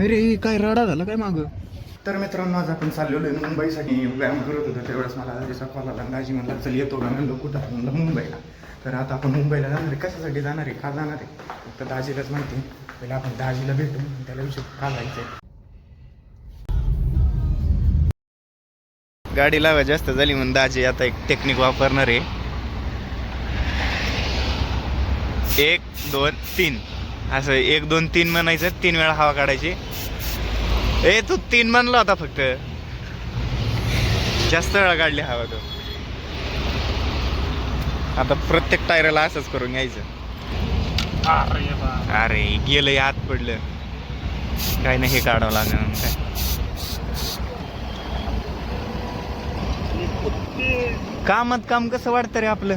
रे काय रडा झाला काय माग? तर मित्रांनो आज आपण चाललेलो आहे मुंबईसाठी. व्यायाम करत होतो त्यावेळेस मला दाजीचा कॉल आला. दाजी म्हणला चल येतो का? म्हणलं कुठं? आहे? म्हणलं मुंबईला. तर आता आपण मुंबईला जाणार आहे. कशासाठी जाणार आहे? का जाणार आहे? फक्त दाजीलाच माहिती पहिला आपण दाजीला भेटू आणि त्याला विषय का जायचं गाडी लावा जास्त झाली म्हणून दाजी आता एक टेक्निक वापरणार आहे. एक दोन तीन. असं एक दोन तीन म्हणायचं तीन वेळा हवा काढायची. ए तू तीन म्हणला होता फक्त. जास्त वेळा काढली हवा तो. आता प्रत्येक टायरला असंच करून घ्यायचं. अरे गेलं आत पडलं. काय नाही हे काढावं लागणार काय. कामात काम कसं वाटतं रे आपलं?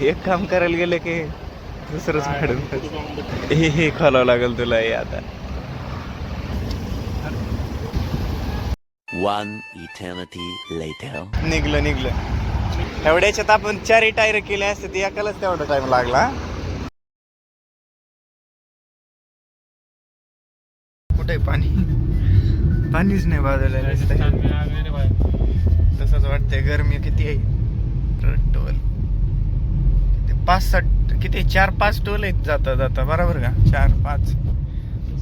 एक काम करायला गेलं की दुसरंच काढून हे हे खोलावं लागेल तुला हे आता. One eternity later. निघलं निघलं. एवढ्याच्यात आपण चारही टायर केले असते ते एकालाच तेवढा टाइम लागला. कुठे पाणी? पाणीच नाही बाजूला तसंच वाटतंय गरमी किती आहे? टोल ते पाच सात किती? चार पाच टोल आहेत जाता जाता. बरोबर का? चार पाच.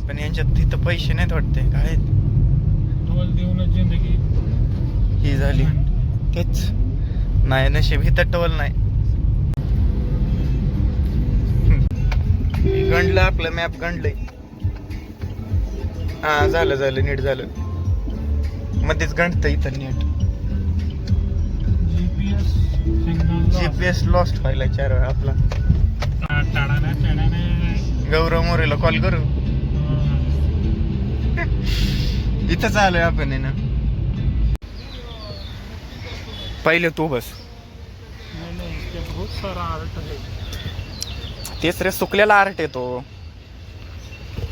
पण यांच्यात तिथं पैसे नाहीत वाटते. काय? देऊनच जिंदगी. ही झाली. तेच. नाही नशीब. इथं टोल नाही. गणलं आपलं मॅप गणलंय. हा झालं झालं. नीट झालं. मध्येच गणतं इथं नीट. जीपीएस लॉस्ट व्हायला चार वेळा आपला. गौरव मोरेला कॉल करू. इथंच आलोय आपण आहे ना. पहिले तू बस. तेच रे सुकलेला आर्ट येतो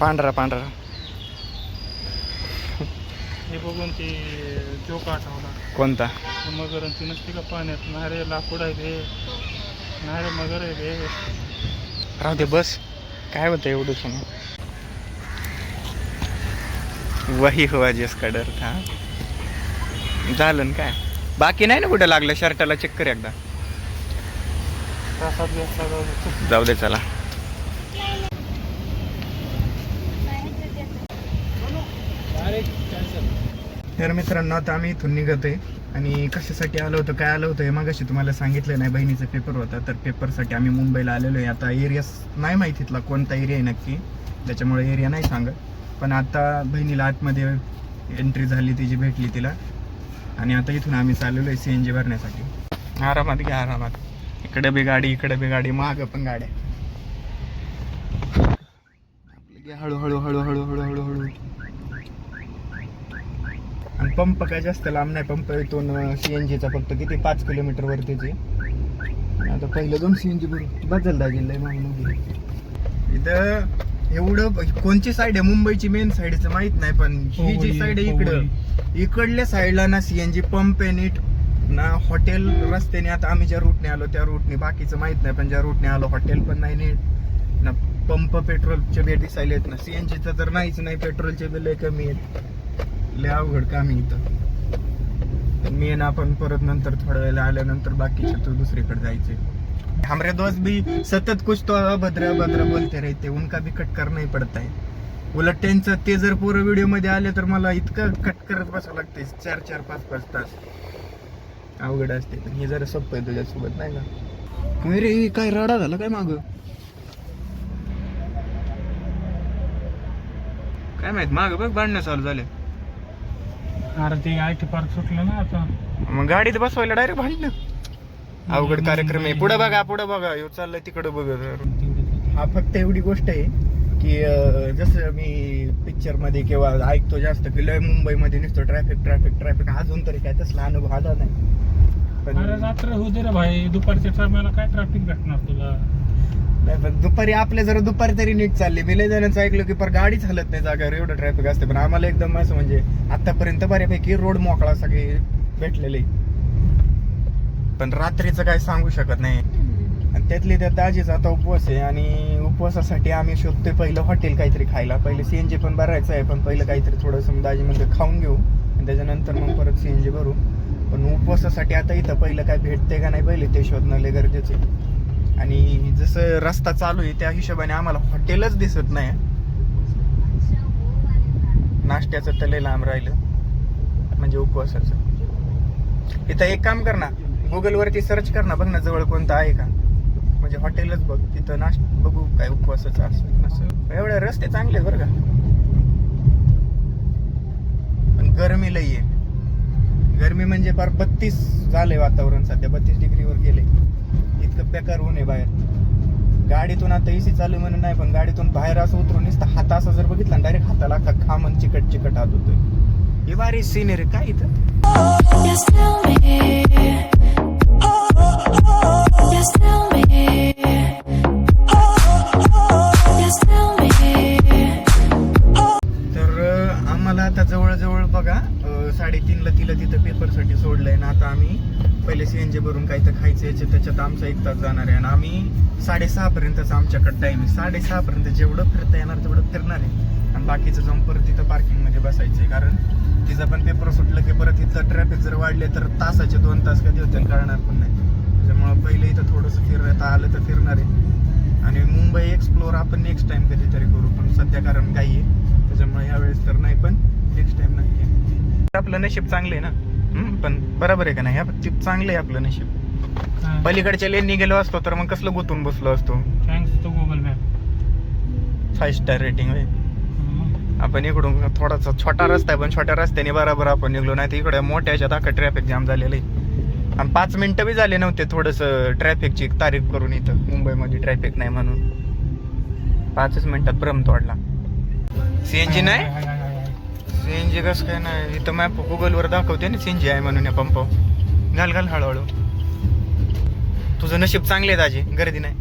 पांढरा पांढरा. हे बघून ते जोक आठवला. कोणता? मगरांची नसते का पाण्यात? नारे लाकूड आहे ते राहू दे बस. काय होतं एवढं समोर वही हुआ जिसका डर था. झालं ना काय? बाकी नाही ना कुठं लागलं? शर्टाला चेक कर एकदा. जाऊ दे चला. तर मित्रांनो आता आम्ही इथून निघतोय. आणि कशासाठी आलो होतो काय आलो होतं हे मागाशी तुम्हाला सांगितलं नाही बहिणीचा पेपर होता. तर पेपरसाठी आम्ही मुंबईला आलेलो आहे. आता एरिया नाही माहिती इथला कोणता एरिया आहे नक्की. त्याच्यामुळे एरिया नाही सांगत. पण आता बहिणीला आतमध्ये एंट्री झाली तिची भेटली तिला. आणि आता इथून आम्ही चाललेलो आहे सी एन जी भरण्यासाठी. आरामात घ्या आरामात. इकडे बी गाडी इकडे बी गाडी महाग पण गाड्या. आपलं घ्या हळूहळू हळूहळू हळूहळू हळू. आणि पंप काय जास्त लांब नाही. पंप इथून सी एन जीचा फक्त किती? पाच किलोमीटर वरतीच. आहे आता पहिलं दोन सी एन जी बरोबर बदलदा जिल्हा मागून इथं एवढं कोणची साईड आहे? मुंबईची मेन साईडचं माहीत नाही पण ही जी साईड आहे इकडं इकडल्या साईडला ना सीएनजी पंप आहे नीट ना हॉटेल रस्त्याने आता आम्ही ज्या रूटने आलो त्या रूटने बाकीचं माहीत नाही पण ज्या रूटने आलो हॉटेल पण नाही नीट. ना पंप पेट्रोलचे बिल दिसायले आहेत ना. सीएनजीचं तर नाहीच नाही पेट्रोलचे बिल कमी आहेत. लय अवघड काम इथं. मेन मी ना आपण परत नंतर थोड्या वेळेला आल्यानंतर बाकीचे तो दुसरीकडे जायचे. हमरे दोस्त भी सतत कुछ तो अभद्र अभद्र बोलते रहते उनका भी कट करना ही पड़ता उलट त्यांचं ते जर पोरं व्हिडिओमध्ये आले तर मला इतकं कट करत बसावं लागते चार चार पाच पाच तास. अवघड असते पण हे जरा सोपं आहे तुझ्यासोबत नाही का? रे काय रडा झाला काय माग? काय माहीत माग बघ भांडणं चालू झाले. अरे ते आय टी पार्क सुटलं ना आता. मग गाडीत बसवायला डायरेक्ट भांडणं अवघड कार्यक्रम आहे. पुढे बघा पुढे बघा. ह्यो चाललंय तिकडे बघत हा फक्त एवढी गोष्ट आहे की अं, जसं मी पिक्चरमध्ये किंवा ऐकतो जास्त की लय मुंबईमध्ये नुसतं ट्रॅफिक ट्रॅफिक ट्रॅफिक अजून तरी काय तसला अनुभव आला नाही. पण अरे रात्र होऊ दे रे भाई. दुपारच्या टायमाला काय ट्रॅफिक भेटणार तुला? नाही, पण दुपारी आपले जरा दुपारी तरी नीट चालली. मी लय जणांचं ऐकलं की पर गाडीच हलत नाही जागावर एवढं ट्रॅफिक असते. पण आम्हाला एकदम असं म्हणजे आतापर्यंत बऱ्यापैकी रोड मोकळा सगळे भेटलेले. पण रात्रीचं काय सांगू शकत नाही. आणि त्यातली त्यात दाजीचा आता उपवास आहे आणि उपवासासाठी आम्ही शोधतोय पहिलं हॉटेल काहीतरी खायला. पहिले सीएनजी पण भरायचं आहे पण पहिलं काहीतरी थोडंसं दाजी म्हणजे खाऊन घेऊ. आणि त्याच्यानंतर मग परत सीएनजी भरू. पण उपवासासाठी आता इथं पहिलं काय भेटते का नाही पहिले ते शोधणं लय आहे. आणि जसं रस्ता चालू आहे त्या हिशोबाने आम्हाला हॉटेलच दिसत नाही. नाश्त्याचं तर लांब राहिलं. म्हणजे उपवासाचं. इथं एक काम कर ना गुगलवरती सर्च कर ना बघ ना जवळ कोणतं आहे का. म्हणजे हॉटेलच बघ तिथं नाश्त बघू काय उपवासाचं असं नसं. एवढे रस्ते चांगले बरं का. पण गरमी लई आहे. गरमी म्हणजे फार बत्तीस झालंय वातावरण सध्या बत्तीस डिग्रीवर गेले. इतकं बेकार ऊन आहे बाहेर. गाडीतून आता एसी चालू आहे म्हणून नाही पण गाडीतून बाहेर असं उतरून नुसतं हात असं जर बघितलं डायरेक्ट हाताला अख्खा खामन चिकट चिकट हात होतोय. हे भारी रे काय इथं? साडेसहापर्यंतचा आमच्याकडे टाइम आहे. साडेसहापर्यंत जेवढं फिरता येणार तेवढं फिरणार आहे. आणि बाकीचं जाऊन परत तिथं पार्किंगमध्ये बसायचं आहे कारण तिचा पण पेपर सुटलं की परत इथलं ट्रॅफिक जर वाढले तर तासाचे दोन तास कधी होते कळणार पण नाही. त्याच्यामुळं पहिले इथं थोडंसं फिरता आलं तर फिरणार आहे. आणि मुंबई एक्सप्लोअर आपण नेक्स्ट टाइम कधीतरी करू. पण सध्या कारण काही आहे. त्याच्यामुळे यावेळेस तर नाही पण नेक्स्ट टाइम नक्की. आपलं नशीब चांगलं आहे ना? पण बरोबर आहे का नाही? ह्या चांगलं आहे आपलं नशीब. पलीकडच्या लेननी गेलो असतो तर मग कसलं गुतून बसलो असतो? Thanks to Google map five star rating होय. आपण इकडून थोडासा छोटा रस्ता आहे पण छोट्या रस्त्याने बरोबर आपण निघलो नाही तर इकडे मोठ्या ह्याच्यात अख्खा ट्रॅफिक जाम झालेलं आहे. आणि पाच मिनिटं बी झाले नव्हते थोडंसं ट्रॅफिकची तारीफ करून इथं. मुंबईमध्ये ट्रॅफिक नाही म्हणून. पाचच मिनिटात भ्रम तोडला. सीएनजी नाही? सीएनजी कसं काय नाही? इथं मॅप गुगलवर दाखवते ना सीएनजी आहे म्हणून या पंप घाल घाल हळूहळू. तुझं नशीब चांगले दाजी गर्दी नाही.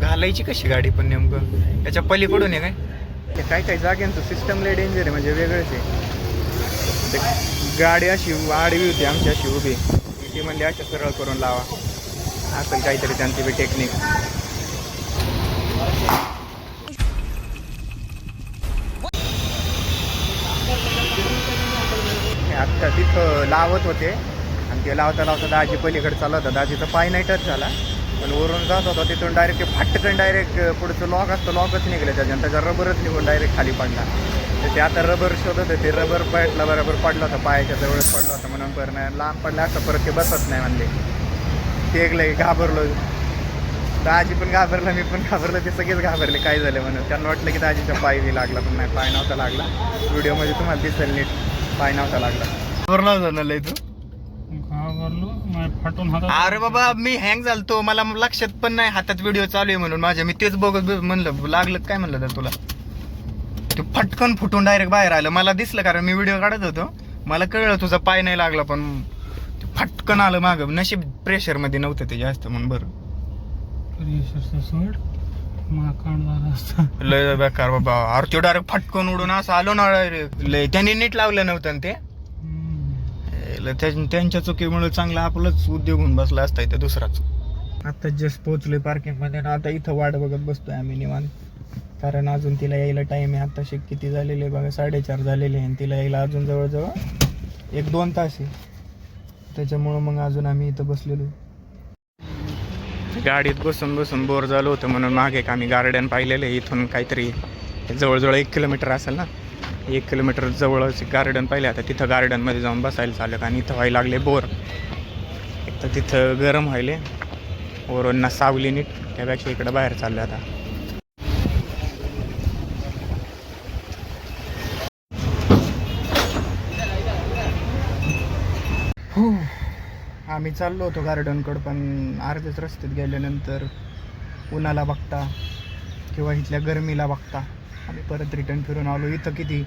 घालायची कशी गाडी पण नेमकं? त्याच्या पलीकडून आहे काय? ते काय काय जाग्यांचं सिस्टम लय डेंजर आहे म्हणजे वेगळंच आहे. ते गाडी अशी आडवी होती आमची अशी उभी. ती म्हणली अशा सरळ करून लावा. असेल काहीतरी त्यांची बी टेक्निक आत्ता तिथं लावत होते. ते लावता लावता दाजी पलीकडे चालला होता. दाजीचा पाय नाही टच झाला. पण वरून जात होता तिथून डायरेक्ट फाटकन डायरेक्ट पुढचं लॉक असतं लॉकच निघलं त्याच्यानं त्याचा रबरच निघून डायरेक्ट खाली पडला. तर ते आता रबर शोधत होते. रबर पडला बरोबर पडला होता पायाच्या जवळच पडला होता. म्हणून बरं नाही लांब पडला असं परत ते बसत नाही म्हणले. ते एक घाबरलो. दाजी पण घाबरला मी पण घाबरलो. ते सगळेच घाबरले. काय झालं म्हणून. त्यांना वाटलं की दाजीचा पाय बी लागला पण नाही पाय नव्हता लागला. व्हिडिओमध्ये तुम्हाला दिसेल नीट. पाय नव्हता लागला. घाबरला झालं तू? फाटून हातात अरे बाबा मी हँग झालतो. मला लक्षात पण नाही हातात व्हिडिओ चालू आहे म्हणून माझ्या. मी तेच बघत बघ- म्हणलं लागलं काय म्हणलं तर तुला? ते फटकन फुटून डायरेक्ट बाहेर आलं. मला दिसलं कारण मी व्हिडिओ काढत होतो. मला कळलं तुझा पाय नाही लागला पण ते फटकन आलं माग. नशीब प्रेशरमध्ये नव्हतं ते जास्त म्हणून बरं. प्रेशरचं सोड. लय बेकार बाबा. अरे ते डायरेक्ट फटकन उडून असं आलो ना direct. लय त्यांनी नीट लावलं नव्हतं ते. त्यांच्या चुकीमुळे चांगला आपलाच उद्योग होऊन बसला असता इथं दुसराच. आता जस्ट पोहोचलोय पार्किंगमध्ये आणि आता इथं वाट बघत बसतोय आम्ही निवांत. कारण अजून तिला यायला टाइम आहे. आता शिक किती झालेले बघा साडेचार झालेले आहे आणि तिला यायला अजून जवळजवळ एक दोन तास आहे. त्याच्यामुळं मग अजून आम्ही इथं बसलेलो गाडीत बसून बसून बोर झालो होतं म्हणून मागे एक आम्ही गार्डन पाहिलेलं आहे. इथून काहीतरी जवळजवळ एक किलोमीटर असेल ना? एक किलोमीटर जवळच गार्डन पाहिलं. आता तिथं गार्डनमध्ये जाऊन बसायला चाललं आणि इथं व्हायला लागले बोर. एक तर तिथं गरम व्हायले. वरून सावली नीट. त्यापेक्षा इकडं बाहेर चाललं आता. हो. आम्ही चाललो होतो गार्डनकडं पण अर्ध्याच रस्त्यात गेल्यानंतर उन्हाला बघता किंवा इथल्या गरमीला बघता. परत रिटर्न फिरून आलो. इथं किती?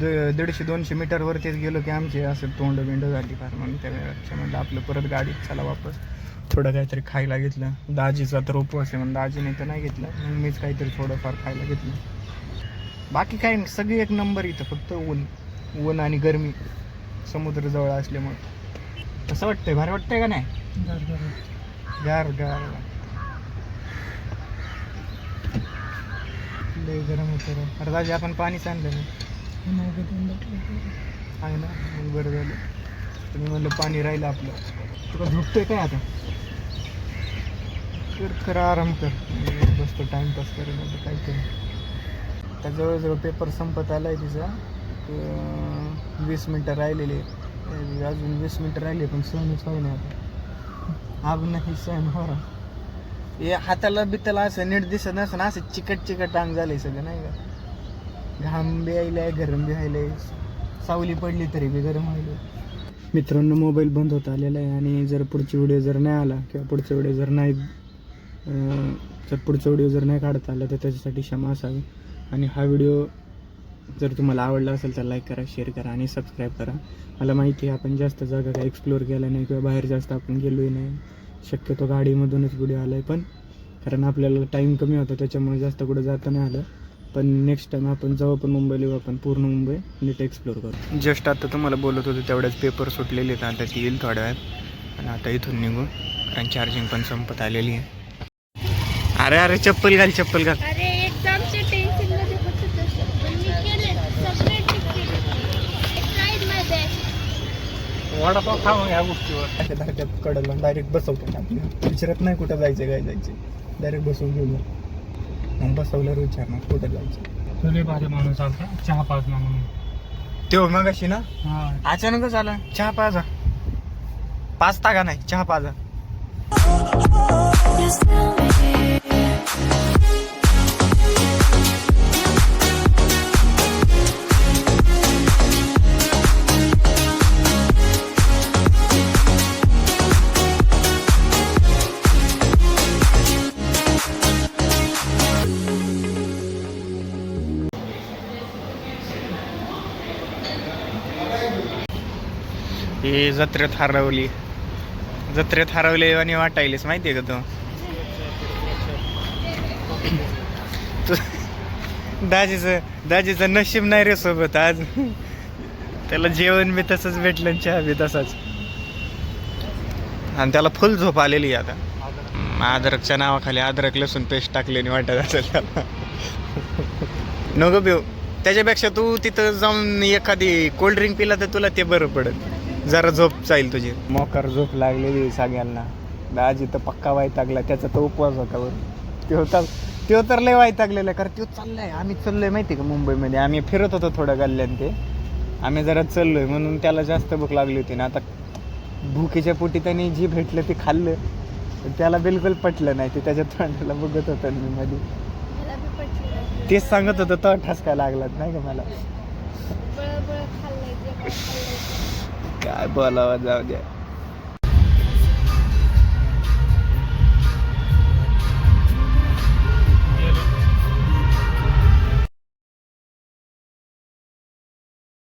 द दीडशे दोनशे मीटरवरतीच गेलो की आमचे असं तोंड बिंड झाली फार. म्हणून त्यावेळेच्या म्हणलं आपलं परत गाडीत चला वापस. थोडं काहीतरी खायला घेतलं. दाजीचा तर उपवास आहे म्हणून दाजीने तर नाही घेतलं. मग मीच काहीतरी थोडंफार खायला घेतलं. बाकी काय नाही. सगळी एक नंबर इथं फक्त ऊन. ऊन आणि गरमी. समुद्र जवळ असल्यामुळे. कसं वाटतंय? भारी वाटतंय का नाही? गार गार. लई गरम होतं रे. अरे दाजी आपण पाणीच आणलं नाही. आहे ना? मग बरं झालं. तुम्ही म्हणलं पाणी राहिलं आपलं. तुला झोपतोय काय आता? कर खरं आराम कर. बसतो टाइमपास कर काय कर? आता जवळजवळ पेपर संपत आला आहे तिचा वीस मिनटं राहिलेली अजून वीस मिनटं राहिले पण सहनच होईना आता. आग नाही सहन हो हे हाताला बिताला असं नीट दिसत नसणं असं चिकट चिकट अंग झालंय सगळं नाही का? घाम बी यायलाय गरम बी आयलंय सावली पडली तरी बी गरम व्हायलंय. मित्रांनो मोबाईल बंद होत आलेला आहे आणि जर पुढची व्हिडिओ जर नाही आला किंवा पुढचा व्हिडिओ जर नाही जर पुढचा व्हिडिओ जर नाही काढता आला तर त्याच्यासाठी क्षमा असावी. आणि हा व्हिडिओ जर तुम्हाला आवडला असेल तर लाईक करा शेअर करा आणि सबस्क्राईब करा. मला माहिती आहे आपण जास्त जागा काय एक्सप्लोअर केला नाही किंवा बाहेर जास्त आपण गेलोही नाही. शक्यतो गाडीमधूनच व्हिडिओ आला आहे पण कारण आपल्याला टाईम कमी होता त्याच्यामुळे जास्त कुठं जाता नाही आलं. पण नेक्स्ट टाइम आपण जेव्हा पण मुंबईला येऊ आपण पूर्ण मुंबई नीट एक्सप्लोअर करू. जस्ट आता तुम्हाला बोलत होतो तेवढ्याच पेपर सुटलेले आहेत आता ती येईल थोड्या वेळात. आणि आता इथून निघू कारण चार्जिंग पण संपत आलेली आहे. अरे अरे चप्पल घाल चप्पल घाल अरे एक्झामच्या टेन्शनमध्ये होत तसं पण मी केले सगळे टिकीट ट्राईड माय वडापाव खाऊन या गोष्टीवर. अशा धाक्यात कडला. डायरेक्ट बसवतात आपल्या विचारत नाही कुठं जायचं काय जायचं डायरेक्ट बसवून घेऊन. मग बसवल्यावर विचारणार कुठं जायचं तुले भारी माणूस आलता. चहा पाच ना म्हणून. तेव्हा मग अशी ना? हा. अचानकच आला. चहा पाजा. पाचता का नाही? चहा पाजा. Just tell me. हे जत्रेत हरवली. जत्रेत हरवले आणि माहिती माहितीये का तू? तू- दाजीचं दाजीचं नशीब नाही रे सोबत आज. त्याला जेवण बी तसंच भेटलं आणि चहा बी तसाच. आणि त्याला फुल झोप आलेली आहे आता. अद्रकच्या नावाखाली अद्रक लसूण पेस्ट टाकलेली वाटत असेल त्याला. नको पिऊ. त्याच्यापेक्षा तू तिथं जाऊन एखादी कोल्ड ड्रिंक पिला तर तुला ते बरं पडत. जरा झोप जाईल तुझी. मोकार झोप लागलेली सगळ्यांना. दाजी तर पक्का वैतागला त्याचा तो उपवास होता बरं. तो तर तो तर लय वैतागलेला कारण तो चाललाय. आम्ही चाललोय माहिती का मुंबईमध्ये. आम्ही फिरत होतो थोडं गल्ल्यान ते. आम्ही जरा चाललोय म्हणून त्याला जास्त भूक लागली होती. ना आता भुकीच्या पोटी त्यांनी जी भेटलं ते खाल्लं. त्याला बिलकुल पटलं नाही. ते त्याच्या तोंडाला बघत होतं मी मध्ये तेच सांगत होतं तो ठसका लागलात नाही का मला? बळ बळ खाल्लंय जे काय खाल्लंय ते. काय बोलावं जाऊ द्या